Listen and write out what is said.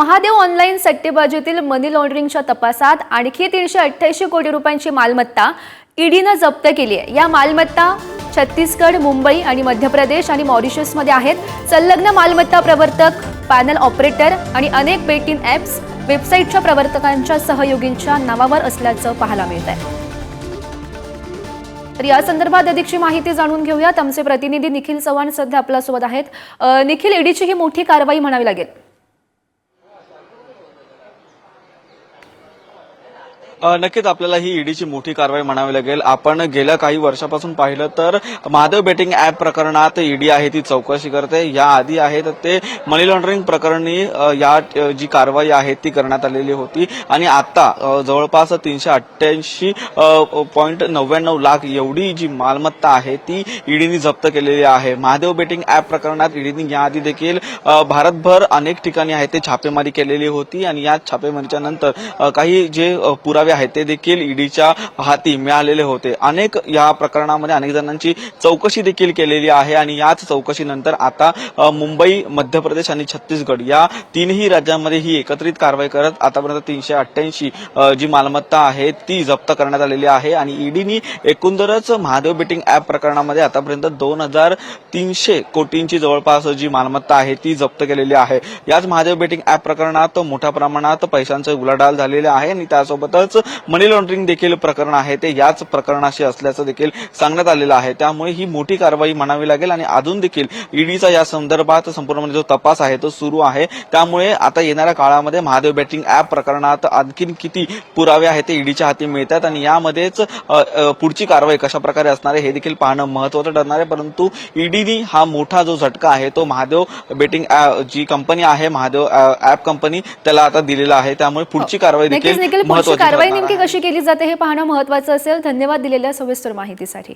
Mahadev online सट्टेबाजीतील मनी लॉन्ड्रिंगच्या तपासात आणखी तीनशे अठ्ठ्याऐंशी कोटी रुपयांची मालमत्ता ईडीनं जप्त केली आहे. या मालमत्ता छत्तीसगड मुंबई आणि मध्य प्रदेश आणि मॉरिशसमध्ये आहेत. संलग्न मालमत्ता प्रवर्तक पॅनल ऑपरेटर आणि अनेक बेटिंग ॲप्स वेबसाईटच्या प्रवर्तकांच्या सहयोगींच्या नावावर असल्याचं पाहायला मिळत आहे तर या संदर्भात अधिकची माहिती जाणून घेऊयात. आमचे प्रतिनिधी निखिल चव्हाण सध्या आपल्यासोबत आहेत. निखिल ईडीची ही मोठी कारवाई म्हणावी लागेल. नक्कीच आपल्याला ही ईडीची मोठी कारवाई म्हणावी लागेल. आपण गेल्या काही वर्षापासून पाहिलं तर महादेव बेटिंग ॲप प्रकरणात ईडी आहे ती चौकशी करते. या आधी आहे तर ते मनी लॉन्ड्रिंग प्रकरणी या जी कारवाई आहे ती करण्यात आलेली होती. आणि आता जवळपास तीनशे अठ्ठ्याऐंशी पॉईंट नव्याण्णव लाख एवढी जी मालमत्ता आहे ती ईडीने जप्त केलेली आहे. महादेव बेटिंग ॲप प्रकरणात ईडीने याआधी देखील भारतभर अनेक ठिकाणी आहे ते छापेमारी केलेली होती. आणि या छापेमारीच्या नंतर काही जे पुरावे पुरावे आहेत ते देखील ईडीच्या हाती मिळालेले होते. अनेक या प्रकरणामध्ये अनेक जणांची चौकशी देखील केलेली आहे आणि याच चौकशीनंतर आता मुंबई मध्य प्रदेश आणि छत्तीसगड या तीनही राज्यांमध्ये ही एकत्रित कारवाई करत आतापर्यंत तीनशे अठ्ठ्याऐंशी जी मालमत्ता आहे ती जप्त करण्यात आलेली आहे आणि ईडीनी एकंदरच महादेव बेटिंग ॲप प्रकरणामध्ये आतापर्यंत दोन हजार तीनशे कोटींची जवळपास जी मालमत्ता आहे ती जप्त केलेली आहे. याच महादेव बेटिंग ॲप प्रकरणात मोठ्या प्रमाणात पैशांचं उलाढाल झालेली आहे आणि त्यासोबतच मनी लॉन्ड्रिंग देखील प्रकरण आहे. ते याच प्रकरणाशी असल्याचं देखील सांगण्यात आलेलं आहे. त्यामुळे ही मोठी कारवाई म्हणावी लागेल आणि अजून देखील ईडीचा या संदर्भात संपूर्ण जो तपास आहे तो सुरू आहे. त्यामुळे आता येणाऱ्या काळामध्ये महादेव बेटिंग ॲप प्रकरणात आणखीन किती पुरावे आहेत ते ईडीच्या हाती मिळतात आणि यामध्येच पुढची कारवाई कशा प्रकारे असणार आहे हे देखील पाहणं महत्वाचं ठरणार आहे. परंतु ईडीनी हा मोठा जो झटका आहे तो महादेव बेटिंग जी कंपनी आहे महादेव ॲप कंपनी त्याला आता दिलेला आहे. त्यामुळे पुढची कारवाई नक्कीच देखील महत्वाची कारवाई नेमकी. कशी केली जाते हे पाहणं महत्वाचं असेल धन्यवाद दिलेल्या सविस्तर माहितीसाठी